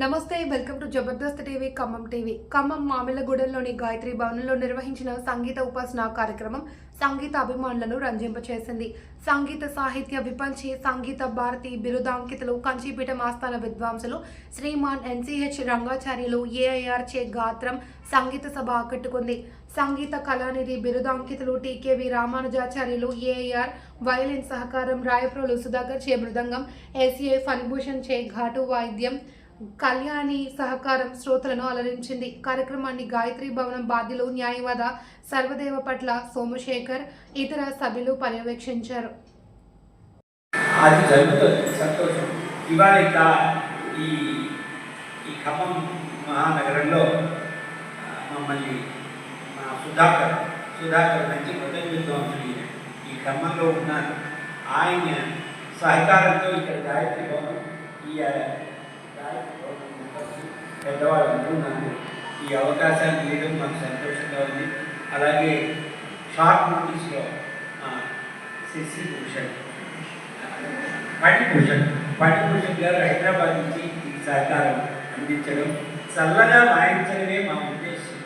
నమస్తే welcome to Jabardasth TV Khammam TV. Khammam మామిళ్ళగూడెంలోని Gayatri భవనంలో నిర్వహించిన సంగీత ఉపాసన కార్యక్రమం సంగీత అభిమానులను రంజింపచేసింది. సంగీత సాహిత్య విపంచి సంగీత భారతి బిరుదాంకితులు కంచిపీఠం ఆస్థాన విద్వాంసులు శ్రీమాన్ ఎన్సిహెచ్ రంగాచార్యులు ఏఐఆర్ చే గాత్రం సంగీత సభ ఆకట్టుకుంది. సంగీత కళానిధి బిరుదాంకితులు టీకేవి రామానుజాచార్యులు ఏఐఆర్ వయలిన్ సహకారం రాయప్రోలు సుధాకర్ చే మృదంగం ఎస్ఏ ఫణిభూషణ్ చే ఘాటు వాయిద్యం కళ్యాణి సహకారం శ్రోతలను అలరించింది. కార్యక్రమాన్ని గాయత్రి భవనం బాధ్యులు న్యాయవాద సర్వదేవ పట్ల సోమశేఖర్ ఇతర సభ్యులు పర్యవేక్షించారు. ఈ ఈ ఖమ్మం మహానగరంలో మమ్మల్ని మా సుధాకర్ సుధాకర్ మంచి మొదటి ఈ ఖమ్మంలో ఉన్నారు ఆయన సహకారంతో ఇక్కడ గాయత్రి భవనం ఈ పెద్దవాళ్ళు ఈ అవకాశాన్ని ఇవ్వడం మాకు సంతోషంగా ఉంది. అలాగే షార్ట్ నోటీస్లో శశి భూషణ్. పటిభూషణ్ పటిభూషణ్ గారు హైదరాబాద్ నుంచి ఈ సహకారం అందించడం చల్లగా వాయించడమే మా ఉద్దేశం.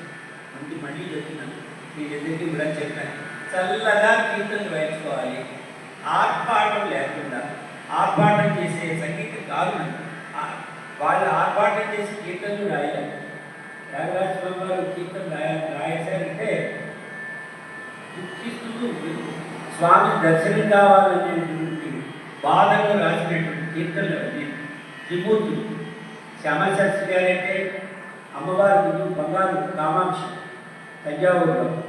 ముందు మళ్ళీ చెప్తున్నాను. మీ ఎదురికి కూడా చెప్పాను. చల్లగా కీర్తనలు వేయించుకోవాలి. ఆర్పాటం లేకుండా ఆర్పాటం చేసే సంగీతం కాదు వాళ్ళు ఆర్భాటం చేసి కీర్తనలు రాయాలి త్యాగరాజస్వామి గారు కీర్తన రాయ రాయేశారంటే దుఃఖిస్తూ స్వామి దర్శనం కావాలనేటువంటి బాధలో రాసినటువంటి కీర్తనలు అవి. త్రిమూర్తులు శ్యామశాస్త్రి గారంటే అమ్మవారి ముందు బంగారు కామాక్షి. తంజావూరులో.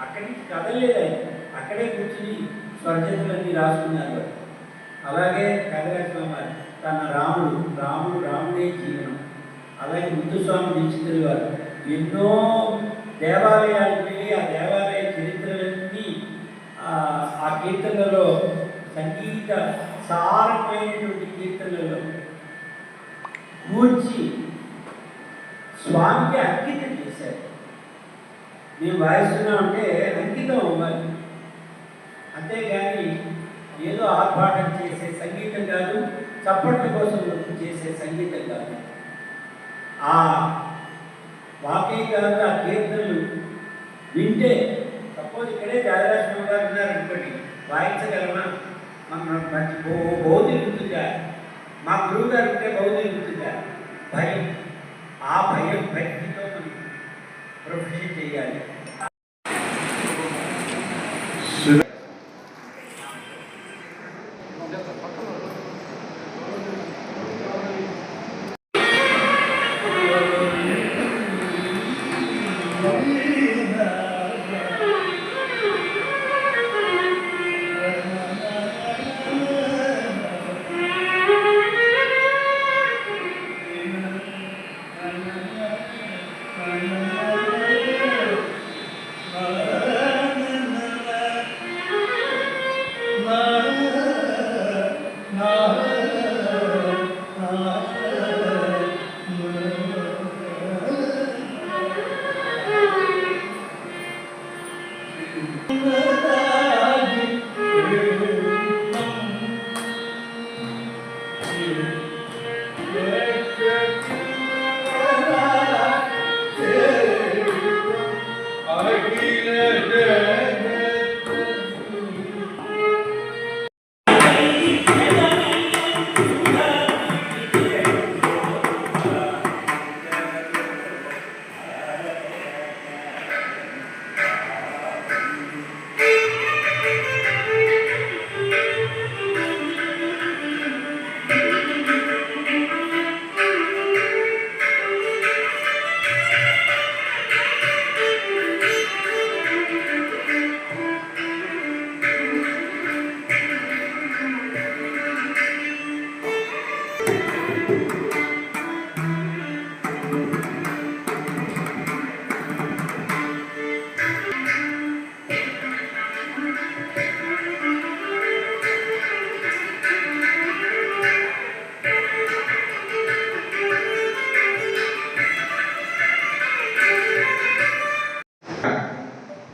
అక్కడి నుంచి కదలేదు ఆయన. అక్కడే కూర్చుని స్వర్జతులన్నీ రాసుకున్నారు. అలాగే కనకస్వామి వారు. తన రాముడు రాముడు రాముడే జీవనం. అలాగే ముద్దుస్వామి దీక్షితులు వారు ఎన్నో దేవాలయాలకు వెళ్ళి ఆ దేవాలయ చరిత్రలన్నీ ఆ, కీర్తనలో సంగీత సారమైనటువంటి కీర్తనలలో కూర్చి స్వామికి అంకితం చేశారు. మేము వాయిస్తున్నామంటే అంకితం అవ్వాలి. అంతేగాని ఏదో ఆర్భాటం చేసే సంగీతం చప్పట్ల కోసం చేసే సంగీతం కాదు. ఆ వాకేకాలు ఆ కీర్తనలు వింటే సపోజ్ ఇక్కడే జాగరాశ్రమ గారు ఉన్నారనుకోండి వాయించగలమా? మన మంచి బో- మా గురువు గారు ఉంటే బౌద్ధి భయం ఆ భయం భక్తితో మనం ప్రొఫెషన్ చేయాలి.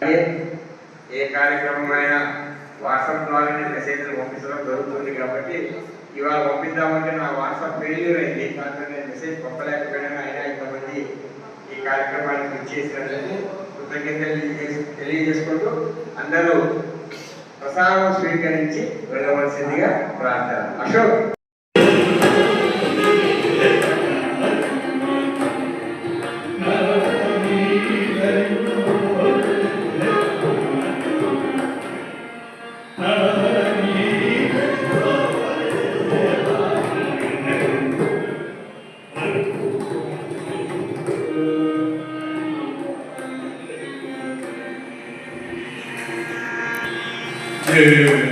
ఏ ఏ కార్యక్రమం అయినా వాట్సాప్ ద్వారానే మెసేజ్లు పంపించడం జరుగుతుంది కాబట్టి ఇవాళ పంపిద్దామంటే నా వాట్సాప్ ఫెయిల్యూర్ అయింది. దాంట్లో నేను మెసేజ్ ఈ కార్యక్రమానికి ఇచ్చేసినందుకు కృతజ్ఞతలు తెలియజేసుకుంటూ అందరూ ప్రసాదం స్వీకరించి వెళ్ళవలసిందిగా ప్రార్థన. అశోక్! え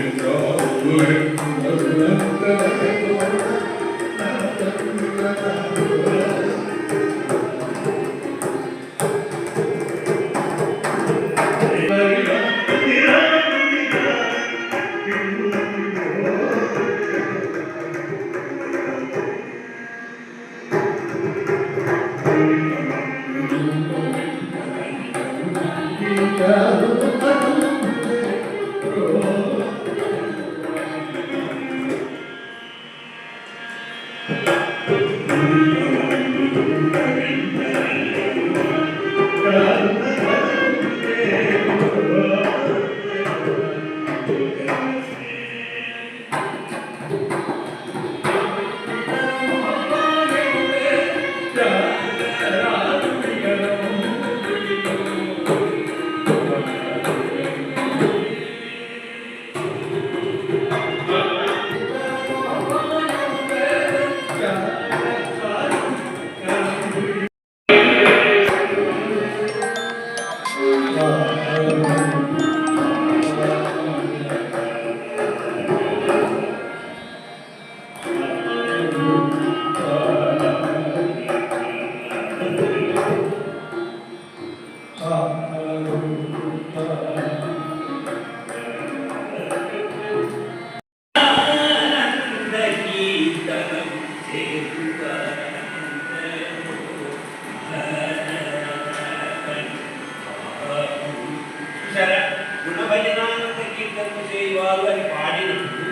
గుణభజనానంద కీర్తనము చేయవారు అని పాడినప్పుడు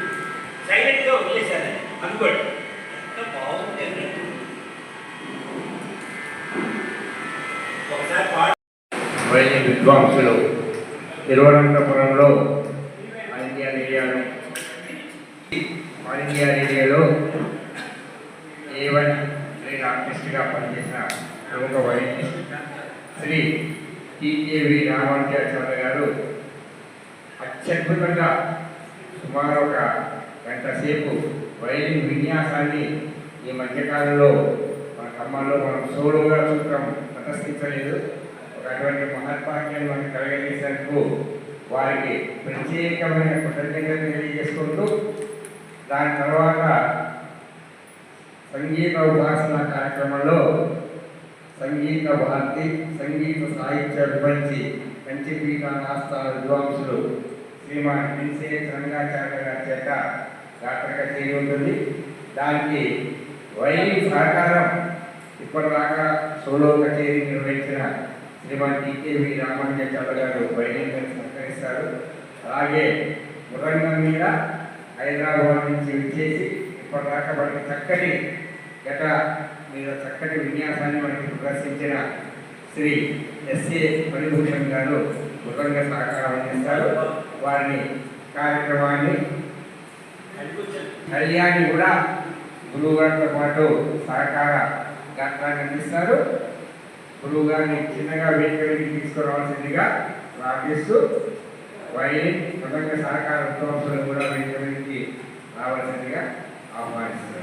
సైలెంట్గా వదిలేశారు అనుకోండి ఎంత బాగుంది అన్నట్టు ఒకసారి పాడు విద్వాంసులు తిరువనంతపురంలో ఆల్ ఇండియా రేడియోలో ఆల్ ఇండియా రేడియోలో ప్రముఖ వైద్య శ్రీ టీకేవి రామానుజాచార్య గారు అత్యద్భుతంగా సుమారు ఒక గంట సేపు వైలిన్ విన్యాసాన్ని ఈ మధ్యకాలంలో మన ఖమ్మంలో మనం సోలుగా చూడటం ప్రదర్శించలేదు. ఒక అటువంటి మహత్వాక్యాన్ని మనకు కలగజేసినందుకు వారికి ప్రత్యేకమైన కృతజ్ఞతలు తెలియజేసుకుంటూ దాని తర్వాత సంగీత ఉపాసన కార్యక్రమంలో సంగీత భారతి సంగీత సాహిత్య విభంచి కంచిపీఠ ఆస్థాన విద్వాంసులు శ్రీమాన్ పిన్సే రంగాచార్య గారి చేత డాక్టర్గా చేరి ఉంటుంది దానికి వైలి సహకారం ఇప్పటిదాకా సోలో కచేరీ నిర్వహించిన శ్రీమాన్ టీకేవి రామానుజాచార్య గారు వైలిన్ సహకరిస్తారు అలాగే మృదంగం మీద హైదరాబాద్ నుంచి విచ్చేసి ఇప్పటిదాకా వాటికి చక్కటి గత మీరు చక్కటి విన్యాసాన్ని మనకి ప్రదర్శించిన శ్రీ ఎస్ఏ మణిభూషణ్ గారు ఉదరంగా సహకారం అందిస్తారు. వారిని కార్యక్రమాన్ని కళ్యాణి కూడా గురువు గారితో పాటు సహకార గాత్రాన్ని అందిస్తారు. గురువు గారిని చిన్నగా వేదికలకి తీసుకురావాల్సిందిగా ప్రార్థిస్తూ వైలిన్ మృదంగ సహకార ఉత్తవంశులు కూడా వేదికలకి రావాల్సిందిగా ఆహ్వానిస్తారు